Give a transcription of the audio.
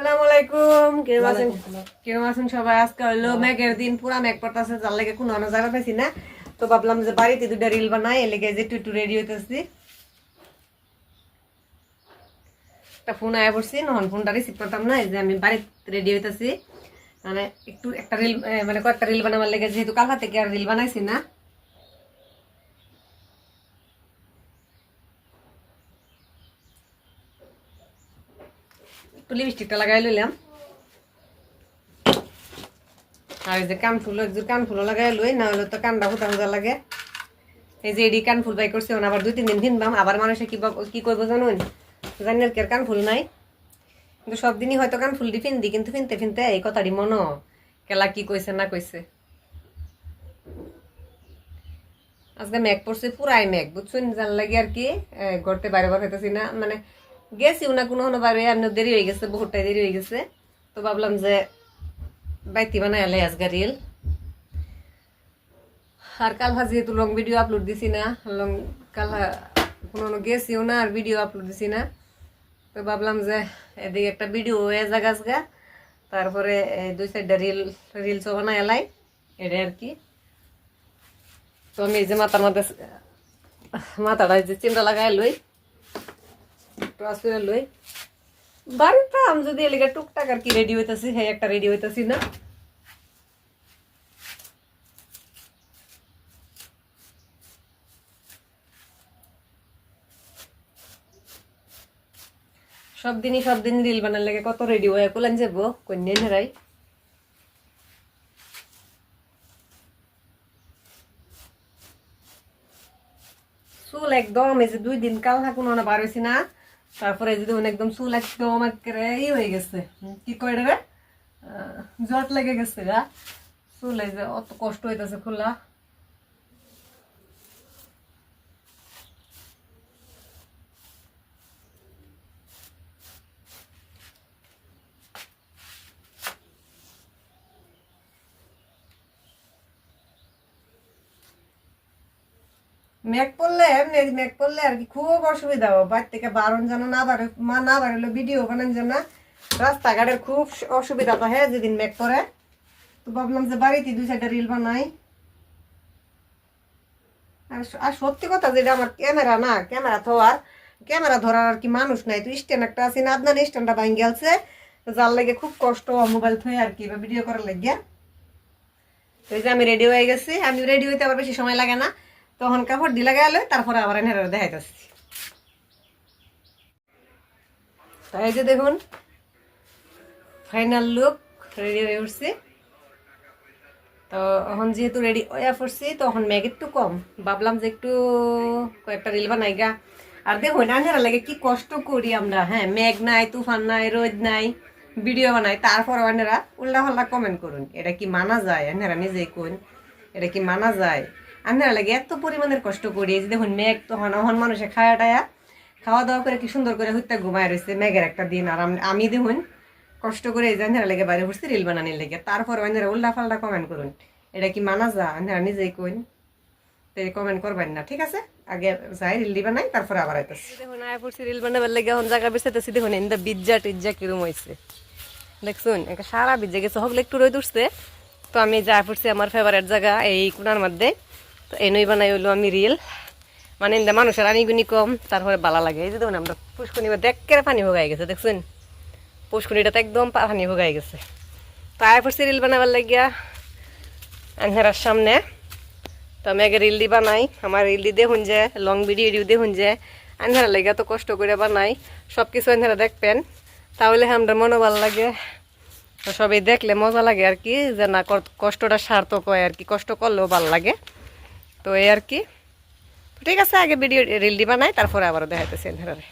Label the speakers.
Speaker 1: আসসালামু আলাইকুম কেমন আছেন? কেমন আছেন সবাই? আজকে হলো মেঘের দিন পুরা মেঘ পড়তেছে যার লেগে কোনো অন্য জায়গা পাইছি না। তো ভাবলাম যে বাড়িতে দুটা রিল বানাই এর লেগে যে রেডি হইতেছি। একটা ফোন আয়া পড়ছি নহন ফোনটা রিসিভ করতাম না যে আমি বাড়িতে রেডি হইতেছি। মানে একটু একটা রিল মানে কয়েকটা রিল বানাবার লেগে যেহেতু কালকা থেকে আর রিল বানাইছি না। একটু লিপস্টিকটা লাগাই লইলাম। আর এই যে কান ফুল একজোর কান ফুলও লাগাই লই, না হলে তো কানটা ফুটা ফুটা লাগে। এই যে এডি কান ফুল বাই করছি আবার দুই, তিন দিন কিনবাম আবার মানুষে কি কি করব জানুন? জানি আর কি আর কান ফুল নাই। কিন্তু সব দিনই হয়তো কান ফুল দি ফিনদি, কিন্তু ফিনতে ফিনতে এই কথাটি মনো। কেলা কি কইছে, না কইছে। আজকে মেঘ পড়ছে, পুরাই মেঘ, বুঝছেন? জান লাগে আর কি ঘরতে বাইরে বার হইতেছি না। মানে গেছিও না কোনো কোনো বাইরে আর দেরি হয়ে গেছে, বহুতটাই দেরি হয়ে গেছে। তো ভাবলাম যে বাইতি বানাই আলে আজকে রিল আর কাল হা যেহেতু লং ভিডিও আপলোড দিছি না লং কালহা কোনো গেছিও না আর ভিডিও আপলোড দিছি না। তো ভাবলাম যে এদিকে একটা ভিডিও হয়ে জাগাছ গা তারপরে দুই সাইডটা রিল রিলসও বানাই এলাই এটা আর কি। তো আমি যে মাথার মধ্যে, মাথাটা যে চিন্তা লাগাই লই আসলে লই যদি এলাকা টুকটাক আর কি রেডি হইতেছি হ্যাঁ একটা রেডি হইতেছি না। সব দিনই সব দিন রিল বানার লাগে কত রেডি হয়ে কোলান যাব, কন্যা নেরাই। চুল একদম এই যে দুই দিন কাল থাকুন না, বার হয়েছি না। তারপরে যদি একদম চুল একদম একেবারে ই হয়ে গেছে। হুম, কি কয় রে? জট লেগে গেছে গা। চুল এই যে অত কষ্ট হইতেছে খোলা। মেঘ পড়লে মেঘ মেঘ পড়লে আর কি খুব অসুবিধা হবে বাড়ি থেকে বারণ যেন না বাড়ে, মা না বাড়লো ভিডিও বানান যেন রাস্তাঘাটের খুব অসুবিধা তো হ্যাঁ যেদিন মেঘ পড়ে। তো ভাবলাম যে বাড়িতে দুই সাইডে রিল বানাই। আর আর সত্যি কথা যেটা আমার ক্যামেরা না, ক্যামেরা তো আর ক্যামেরা ধরার আর কি মানুষ নাই। তো স্ট্যান্ড একটা আছে না, আপনার স্ট্যান্ডটা ভাঙ গেছে। যার লাগে খুব কষ্ট মোবাইল থয়ে আর কি ভিডিও করার লাগিয়া তো আমি রেডি হয়ে গেছি। আমি রেডি হইতে আবার বেশি সময় লাগে না। তখন কাপড় দিলা গেলে, তারপরে আবার এনে দেখাইতেছি। তাই যে দেখুন ফাইনাল লুক রেডি হয়ে উঠছি। তো এখন যেহেতু রেডি হয়ে পড়ছি, তখন মেঘ একটু কম। ভাবলাম যে একটু কয়েকটা রিল বানাই গা। আর দেখুন আন্ধারা লাগে কি কষ্ট করি আমরা। হ্যাঁ মেঘ নাই, তুফান নাই, রোদ নাই ভিডিও বানাই তারপর আন্ধারা উল্টা পাল্টা কমেন্ট করুন। এটা কি মানা যায়? আন্ধারা নিজেই কোন এটা কি মানা যায়? আন্ধারা লাগে, এত পরিমাণের কষ্ট করি। যে দেখুন, মেঘ তখন এখন মানুষে খাওয়া টায়া। খাওয়া দাওয়া করে কি সুন্দর করে হইতে ঘুমায় রয়েছে মেঘের একটা দিন। আর আমি দেখুন, কষ্ট করে এই যে আন্ধারা লেগে বাইরে পড়ছি রিল বানানির লেগে। তারপর আন্ধারা উল্টা কমেন্ট করুন। এটা কি মানা যা? আন্ধারা নিজেই কইন। কমেন্ট না, ঠিক আছে? আগে যাই তারপরে আবার আয় রিল বানাবার দেখুন বিজ্জা কিরম দেখছুন সারা বিজ্জা গেছে। হগলে একটু রোদ উঠছে। তো আমি যা পড়ছি আমার ফেভারিট জায়গা এই কোনার মধ্যে। তো এনেই বানাই হইল আমি রিল। মানে ইন্দা মানুষের আনিগুনি কম, তারপরে বালা লাগে। এই যে দেখুন, আমরা পুষ্কনি দেখকে পানি ভোগাই গেছে, দেখছেন? পুষ্কনিটা তো একদম পানি ভোগাই গেছে। তো আয় পড়ছি রিল বানাবার লাগিয়া আনহেরার সামনে। তো আমি আগে রিল দি বানাই, আমার রিল দি দেখুন যে লং ভিডিও এডিও দেখুন যে আনহেরা লেগে তো কষ্ট করে বানাই। সব কিছু আনহেরা দেখবেন। তাহলে আমরা মনে ভালো লাগে সবাই দেখলে মজা লাগে আর কি, যে না কষ্টটা সার্থক হয় আর কি, কষ্ট করলেও ভালো লাগে। তো এই আর কি। ঠিক আছে, আগে ভিডিও রিল দিবা, নাই তারপরে আবার দেখাইতেছি আনহেরারে